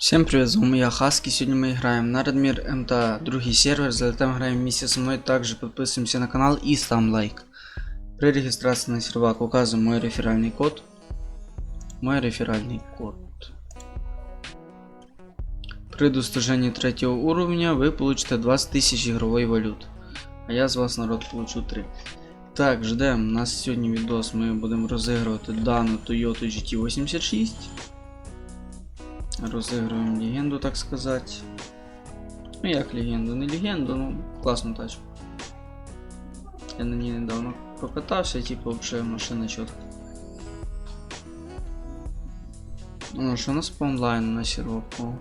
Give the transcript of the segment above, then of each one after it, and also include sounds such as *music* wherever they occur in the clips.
Всем привет, з вами я Хаски. Сегодня мы играем на Радмир МТА, другий сервер. Залетаем играем вместе со мной. Также подписываемся на канал и ставим лайк. При регистрации на сервак указываем мой реферальный код. Мой реферальный код. При достижении третьего уровня вы получите 20 тысяч игровой валют. А я з вас народ получу 3. Так, ждем. У нас сьогодні відос. Ми будемо розігрувати дану Toyota GT86. Розігруємо легенду, так сказати. Ну як легенду, не легенду, ну класну тачку. Я на ній недавно покатався, типу взагалі машина чітка. Ну, що у нас по онлайну на сіроку?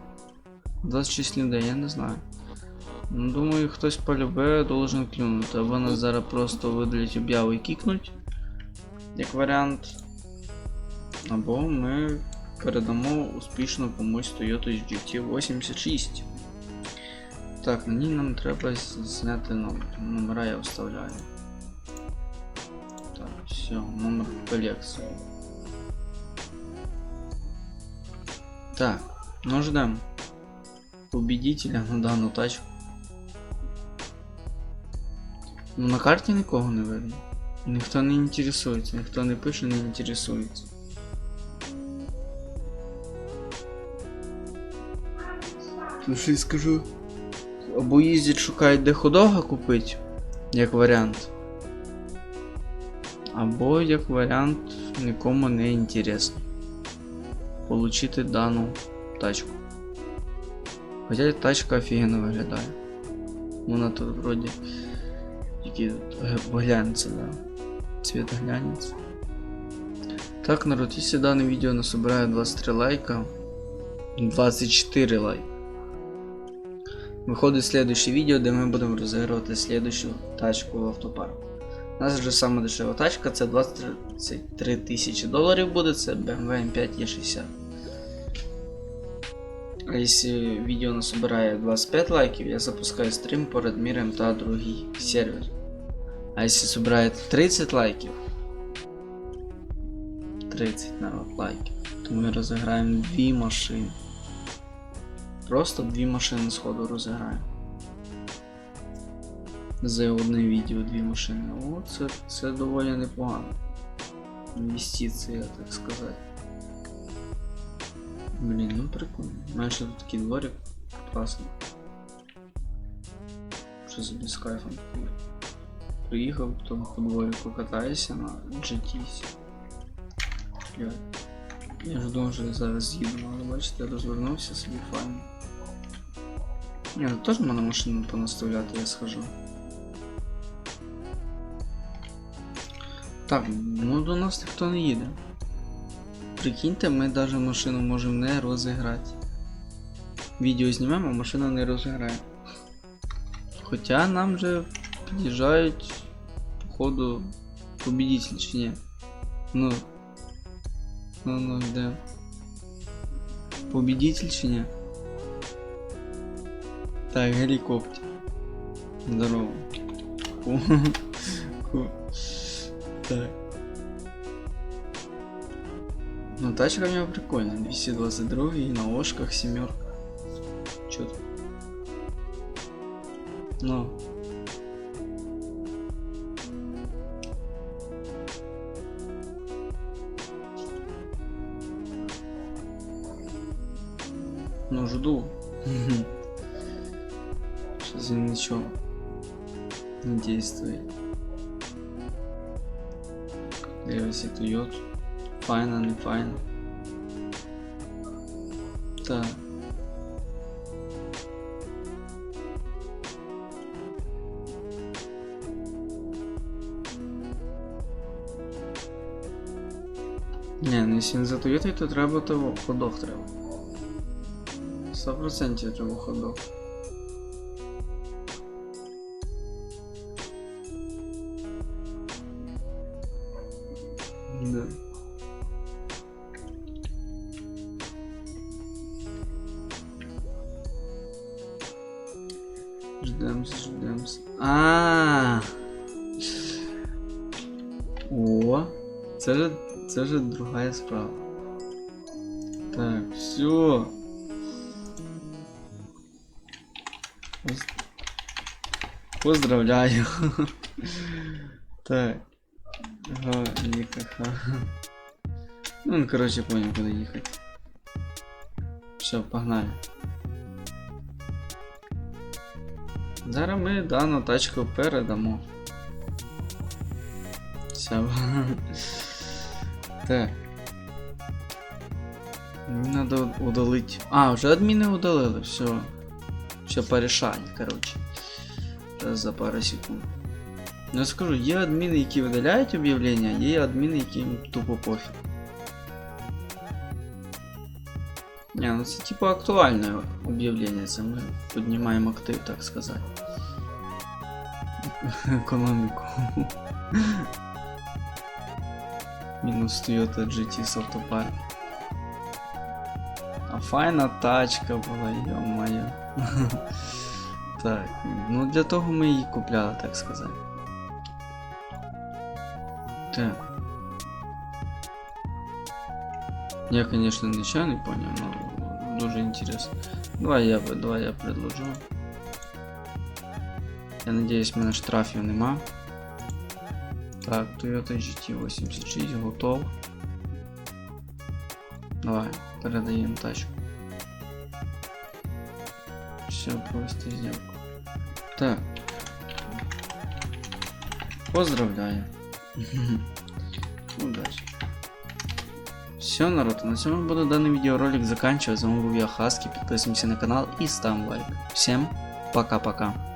26 людей, я не знаю. Ну, думаю, хтось полюбе должен клюнути, або нас зараз просто видалять об'яву і кікнуть. Як варіант. Або ми передамо успішно комусь Toyota GT86. Так, на ній нам треба зняти номер. Номера я вставляю. Так, все, номер в. Так, ну ждем победителя на дану тачку. Ну на карті нікого не видно. Ніхто не інтересується, ніхто не пише, не інтересується. Ну що я скажу. Або їздять шукають де ходога купити, як варіант. Або як варіант нікому не інтересно. Получити дану тачку. Хоча тачка офігенно виглядає. Вона тут вроді тільки глянеться, да. Цвет глянеться. Так, народ, якщо дане відео насобирає 23 лайка, 24 лайка. Виходить следующее видео, де ми будемо розігрувати следующу тачку в автопарку. У нас вже сама дешева тачка, це 23 тисячі доларів буде, це BMW M5 E60. А якщо відео насобирає 25 лайків, я запускаю стрім по Радмірам та другий сервер. А якщо собирає 30 лайків, 30 народ лайків, то ми розіграємо дві машини. Просто дві машини сходу розіграємо. За одне відео дві машини. О, це, це доволі непогано. Інвестиція, так сказати. Блін, ну прикольно. Знаєш, тут такий дворик класний. Що собі з кайфом. Приїхав, то по дворику катаєшся на GT. Я, ж думав, що зараз їду, але бачите, я розвернувся собі файно. Ні, ну теж можна машину понаставляти, я схожу. Так, ну до нас ніхто не їде. Прикиньте, ми навіть машину можемо не розіграти. Відео знімемо, а машина не розіграє. Хоча нам же під'їжджають, походу, победитель чи ні. Ну. Ну ну йде. Победитель чи ні? Так, гелікоптер. Здорово. Так. Ну тачка у него прикольная. 222 и на ошках семерка. Чё тут? Ну. Ну жду. Сейчас ничего не действует. Як Toyota. Файна, не файна. Так. Не, ну якщо не за Toyota, то треба того ходок треба. 100% это выходов. Да. Ждем, ждем. А, -а, а. О, це же, це же другая справа. Так, все. Поздравляю. Так. Га, Ніка, Ну, короче, понял, куда ехать. Все, погнали. Зараз ми дану тачку передамо. Все. Так. Мені надо удалить. А, вже адміни удалили, все. Все порішали, короче. Зараз за пару секунд. Ну я скажу, є адміни, які видаляють об'явлення, є адміни, яким тупо пофіг. Не, ну це типу актуальне об'явлення, це ми піднімаємо актив, так сказати. Економіку. Мінус Toyota GT з автопарк. А файна тачка була, йо-моє. *laughs* Так, ну для того ми її купляли, так сказати. Так. Я, конечно, ничего не понял, но дуже интересно. Давай я, бы- давай я предложу. Я надеюсь, мене штрафів нема. Так, Toyota GT86 готов. Давай, передаємо тачку. Все, просто сделку. Так. Поздравляю. Удачи. Все, народ, на цьому буду данный видеоролик заканчивать. С вами был я, Хаски. Подписываемся на канал и ставим лайк. Всем пока-пока.